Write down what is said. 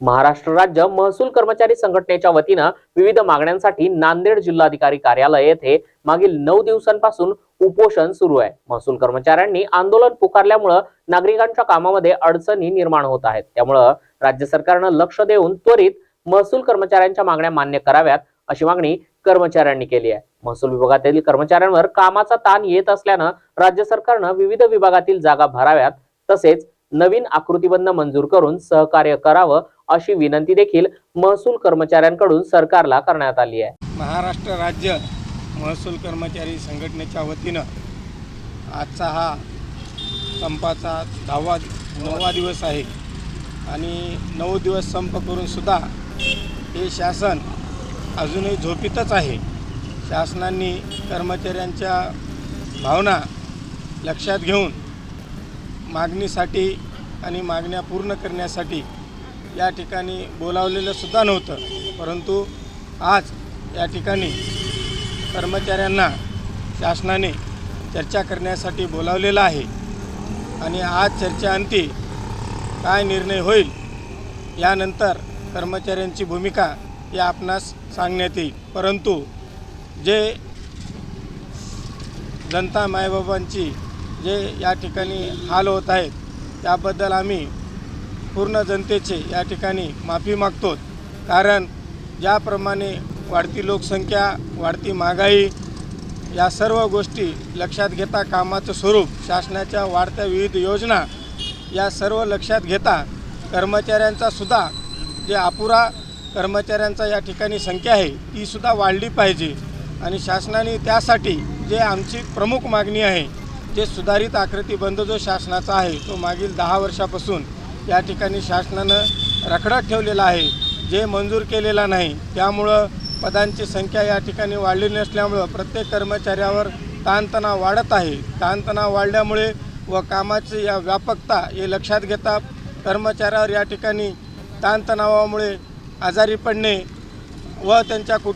महाराष्ट्र राज्य महसूल कर्मचारी संघटनेच्या वतीनं विविध मागण्यांसाठी नांदेड जिल्हाधिकारी कार्यालय येथे मागील नऊ दिवसांपासून उपोषण सुरू आहे. महसूल कर्मचाऱ्यांनी आंदोलन पुकारल्यामुळं नागरिकांच्या कामामध्ये अडचणी निर्माण होत आहेत. त्यामुळं राज्य सरकारनं लक्ष देऊन त्वरित महसूल कर्मचाऱ्यांच्या मागण्या मान्य कराव्यात अशी मागणी कर्मचाऱ्यांनी केली आहे. महसूल विभागातील कर्मचाऱ्यांवर कामाचा ताण येत असल्यानं राज्य सरकारनं विविध विभागातील जागा भराव्यात तसेच नवीन आकृतीबंध मंजूर करून सहकार्य करावं अशी विनंती देखील महसूल कर्मचाऱ्यांकडून सरकारला करण्यात आली आहे. महाराष्ट्र राज्य महसूल कर्मचारी संघटनेच्या वतीनं आजचा हा संपाचा दहावा नववा दिवस आहे आणि नऊ दिवस संप करून सुद्धा हे शासन अजूनही झोपीतच आहे. शासनाने कर्मचाऱ्यांच्या भावना लक्षात घेऊन मागणीसाठी आणि मागण्या पूर्ण करण्यासाठी या ठिकाणी बोलावलेलं सुद्धा नव्हतं. परंतु आज या ठिकाणी कर्मचाऱ्यांना शासनाने चर्चा करण्यासाठी बोलावलेलं आहे. आणि आज चर्चेअंती काय निर्णय होईल यानंतर कर्मचाऱ्यांची भूमिका या आपणास सांगण्यात येईल. परंतु जे जनता मायबाबांची जे या ठिकाणी हाल होत आहेत त्याबद्दल आम्ही पूर्ण जनतेचे या ठिकाणी माफी मागतो. कारण ज्याप्रमाणे वाढती लोकसंख्या वाढती महागाई या सर्व गोष्टी लक्षात घेता कामाचं स्वरूप शासनाच्या वाढत्या विविध योजना या सर्व लक्षात घेता कर्मचाऱ्यांचा सुद्धा जे अपुरा कर्मचाऱ्यांचा या ठिकाणी संख्या आहे तीसुद्धा वाढली पाहिजे. आणि शासनाने त्यासाठी जे आमची प्रमुख मागणी आहे जे सुधारित आकृतीबंध जो शासनाचा आहे तो मागील दहा वर्षापासून या ठिकाणी शासनानं रखडत ठेवलेला आहे. जे मंजूर केलेला नाही त्यामुळं पदांची संख्या या ठिकाणी वाढली नसल्यामुळं प्रत्येक कर्मचाऱ्यावर ताणतणाव वाढत आहे. ताणतणाव वाढल्यामुळे व कामाची या व्यापकता हे लक्षात घेता कर्मचाऱ्यावर या ठिकाणी ताणतणावामुळे आजारी पडणे व त्यांच्या कुटुंब